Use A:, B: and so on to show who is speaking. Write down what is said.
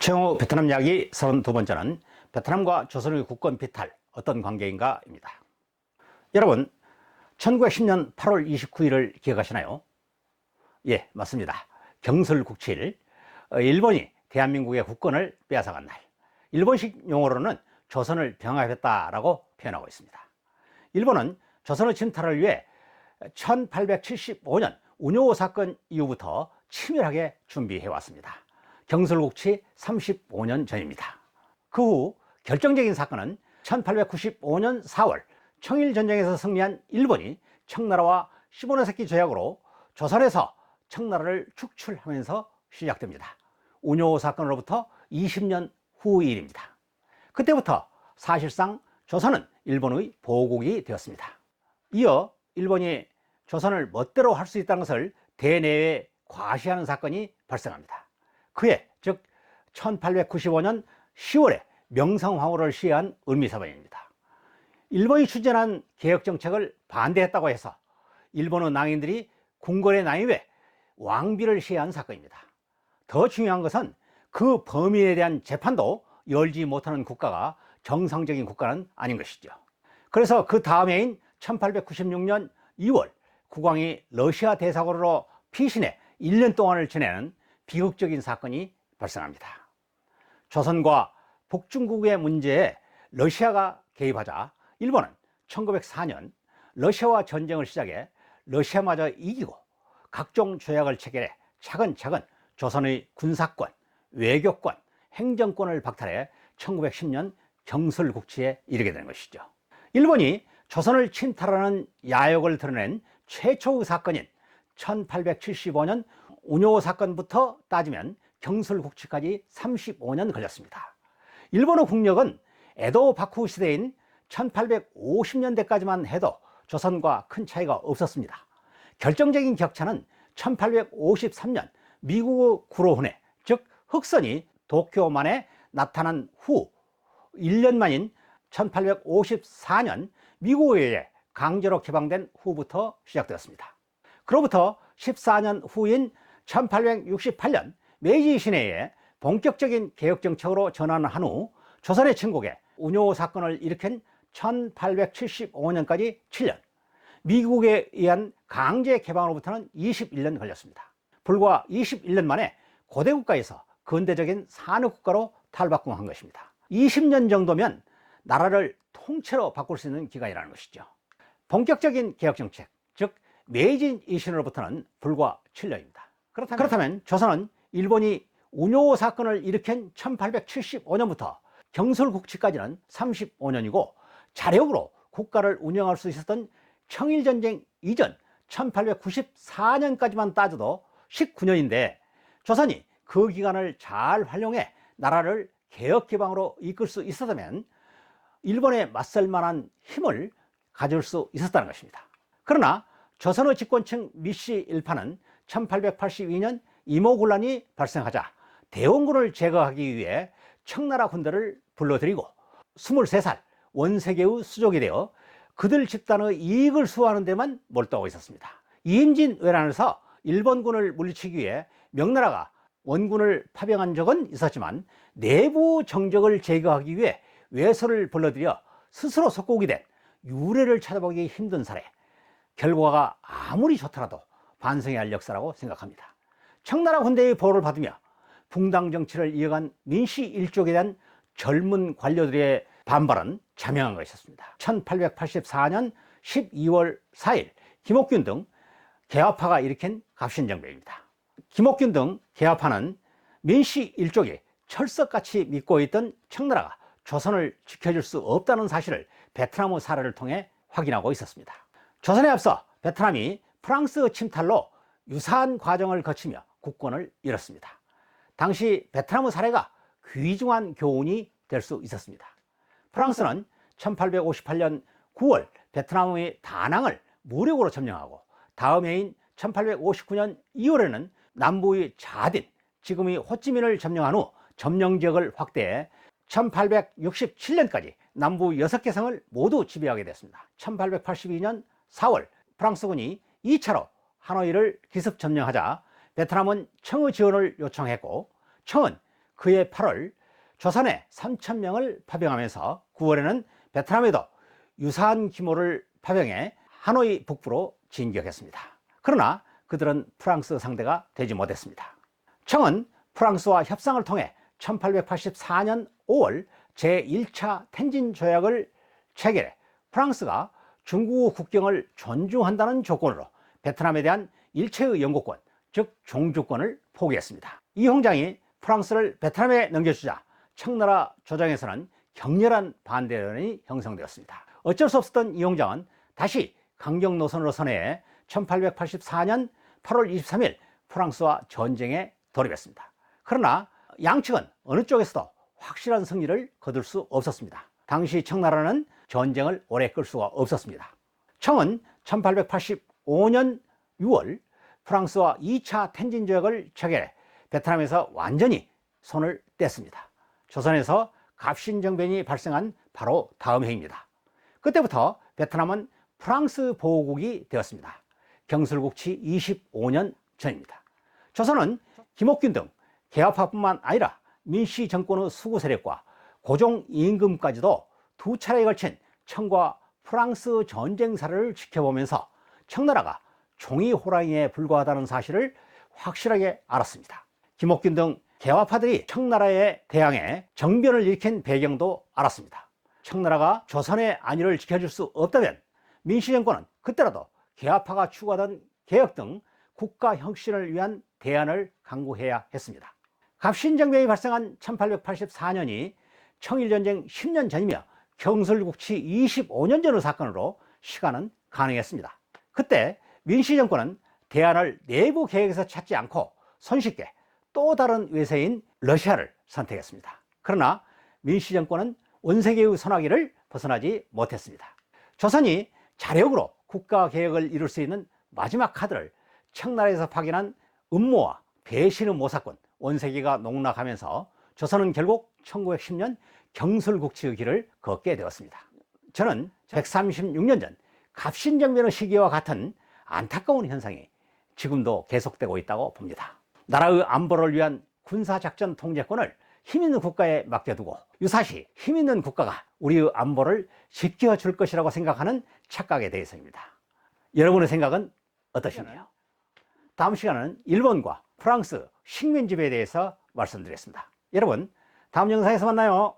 A: 최영호 베트남 이야기 32번째는 베트남과 조선의 국권 비탈 어떤 관계인가입니다. 여러분, 1910년 8월 29일을 기억하시나요? 예, 맞습니다. 경설국칠. 어, 일본이 대한민국의 국권을 빼앗아간 날. 일본식 용어로는 조선을 병합했다라고 표현하고 있습니다. 일본은 조선의 침탈을 위해 1875년 운요 사건 이후부터 치밀하게 준비해 왔습니다. 경설국치 35년 전입니다. 그 후 결정적인 사건은 1895년 4월 청일전쟁에서 승리한 일본이 청나라와 시모노세키 조약으로 조선에서 청나라를 축출하면서 시작됩니다. 운요 사건으로부터 20년 후 일입니다. 그때부터 사실상 조선은 일본의 보국이 되었습니다. 이어 일본이 조선을 멋대로 할 수 있다는 것을 대내외 과시하는 사건이 발생합니다. 그해 즉 1895년 10월에 명성황후를 시해한 을미사변입니다. 일본이 추진한 개혁 정책을 반대했다고 해서 일본의 낭인들이 궁궐에 난입해 왕비를 시해한 사건입니다. 더 중요한 것은 그 범인에 대한 재판도 열지 못하는 국가가 정상적인 국가는 아닌 것이죠. 그래서 그 다음 해인 1896년 2월 국왕이 러시아 대사관으로 피신해 1년 동안을 지내는 비극적인 사건이 발생합니다. 조선과 북중국의 문제에 러시아가 개입하자 일본은 1904년 러시아와 전쟁을 시작해 러시아마저 이기고 각종 조약을 체결해 차근차근 조선의 군사권, 외교권, 행정권을 박탈해 1910년 경설국치에 이르게 된 것이죠. 일본이 조선을 침탈하는 야욕을 드러낸 최초의 사건인 1875년 운요 사건부터 따지면 경설국치까지 35년 걸렸습니다. 일본의 국력은 에도 바쿠 시대인 1850년대까지만 해도 조선과 큰 차이가 없었습니다. 결정적인 격차는 1853년 미국의 구로훈에 즉 흑선이 도쿄만에 나타난 후 1년 만인 1854년 미국에 의해 강제로 개방된 후부터 시작되었습니다. 그로부터 14년 후인 1868년 메이지 신해에 본격적인 개혁 정책으로 전환을 한후 조선의 침국에 운요 사건을 일으킨 1875년까지 7년, 미국에 의한 강제 개방으로부터는 21년 걸렸습니다. 불과 21년 만에 고대 국가에서 근대적인 산업 국가로 탈바꿈한 것입니다. 20년 정도면 나라를 통째로 바꿀 수 있는 기간이라는 것이죠. 본격적인 개혁 정책, 즉 메이진 이신으로부터는 불과 7년입니다. 그렇다면, 그렇다면 조선은 일본이 운요 사건을 일으킨 1875년부터 경설국치까지는 35년이고 자력으로 국가를 운영할 수 있었던 청일전쟁 이전 1894년까지만 따져도 19년인데 조선이 그 기간을 잘 활용해 나라를 개혁 기방으로 이끌 수 있었다면 일본에 맞설 만한 힘을 가질 수 있었다는 것입니다. 그러나 조선의 집권층 미씨 일파는 1882년 이모군란이 발생하자 대원군을 제거하기 위해 청나라 군대를 불러들이고 23살 원세계의 수족이 되어 그들 집단의 이익을 수호하는 데만 몰두하고 있었습니다. 이인진 외란에서 일본군을 물리치기 위해 명나라가 원군을 파병한 적은 있었지만 내부 정적을 제거하기 위해 외서를 불러들여 스스로 속국이 된 유래를 찾아보기 힘든 사례 결과가 아무리 좋더라도 반성해야 할 역사라고 생각합니다. 청나라 군대의 보호를 받으며 붕당 정치를 이어간 민씨 일족에 대한 젊은 관료들의 반발은 자명한 것이었습니다. 1884년 12월 4일 김옥균 등 개화파가 일으킨 갑신정변입니다. 김옥균 등 개화파는 민씨 일족이 철석같이 믿고 있던 청나라가 조선을 지켜줄 수 없다는 사실을 베트남의 사례를 통해 확인하고 있었습니다. 조선에 앞서 베트남이 프랑스 침탈로 유사한 과정을 거치며 국권을 잃었습니다. 당시 베트남의 사례가 귀중한 교훈이 될 수 있었습니다. 프랑스는 1858년 9월 베트남의 다낭을 무력으로 점령하고 다음 해인 1859년 2월에는 남부의 자딘, 지금의 호찌민을 점령한 후 점령 지역을 확대해 1867년까지 남부 6개 성을 모두 지배하게 됐습니다. 1882년 4월 프랑스군이 2차로 하노이를 기습 점령하자 베트남은 청의 지원을 요청했고 청은 그해 8월 조선에 3천 명을 파병하면서 9월에는 베트남에도 유사한 규모를 파병해 하노이 북부로 진격했습니다. 그러나 그들은 프랑스 상대가 되지 못했습니다. 청은 프랑스와 협상을 통해 1884년 5월 제1차 텐진 조약을 체결해 프랑스가 중국 국경을 존중한다는 조건으로 베트남에 대한 일체의 영국권, 즉 종주권을 포기했습니다. 이 홍장이 프랑스를 베트남에 넘겨주자 청나라 조정에서는 격렬한 반대론이 형성되었습니다. 어쩔 수 없었던 이 홍장은 다시 강경 노선으로 선회해 1884년 8월 23일 프랑스와 전쟁에 돌입했습니다. 그러나 양측은 어느 쪽에서도 확실한 승리를 거둘 수 없었습니다. 당시 청나라는 전쟁을 오래 끌 수가 없었습니다. 청은 1885년 6월 프랑스와 2차 텐진 조약을 체결해 베트남에서 완전히 손을 뗐습니다. 조선에서 갑신정변이 발생한 바로 다음 해입니다. 그때부터 베트남은 프랑스 보호국이 되었습니다. 경술국치 25년 전입니다. 조선은 김옥균 등 개화파뿐만 아니라 민씨 정권의 수구 세력과 고종 임금까지도 두 차례에 걸친 청과 프랑스 전쟁사를 지켜보면서 청나라가 종이 호랑이에 불과하다는 사실을 확실하게 알았습니다. 김옥균 등 개화파들이 청나라에 대항해 정변을 일으킨 배경도 알았습니다. 청나라가 조선의 안위를 지켜줄 수 없다면 민씨 정권은 그때라도 개화파가 추구하던 개혁 등 국가 혁신을 위한 대안을 강구해야 했습니다. 갑신정변이 발생한 1884년이 청일전쟁 10년 전이며 경술국치 25년 전의 사건으로 시간은 가능했습니다. 그때 민씨 정권은 대안을 내부 계획에서 찾지 않고 손쉽게 또 다른 외세인 러시아를 선택했습니다. 그러나 민씨 정권은 원세계의 소나기를 벗어나지 못했습니다. 조선이 자력으로 국가 개혁을 이룰 수 있는 마지막 카드를 청나라에서 파견한 음모와 배신의 모사꾼 원세기가 농락하면서 조선은 결국 1910년 경술국치의 길을 걷게 되었습니다. 저는 136년 전 갑신정변의 시기와 같은 안타까운 현상이 지금도 계속되고 있다고 봅니다. 나라의 안보를 위한 군사작전 통제권을 힘 있는 국가에 맡겨두고 유사시 힘 있는 국가가 우리의 안보를 지켜줄 것이라고 생각하는 착각에 대해서입니다. 여러분의 생각은 어떠시나요? 다음 시간은 일본과 프랑스 식민지배에 대해서 말씀드리겠습니다. 여러분, 다음 영상에서 만나요.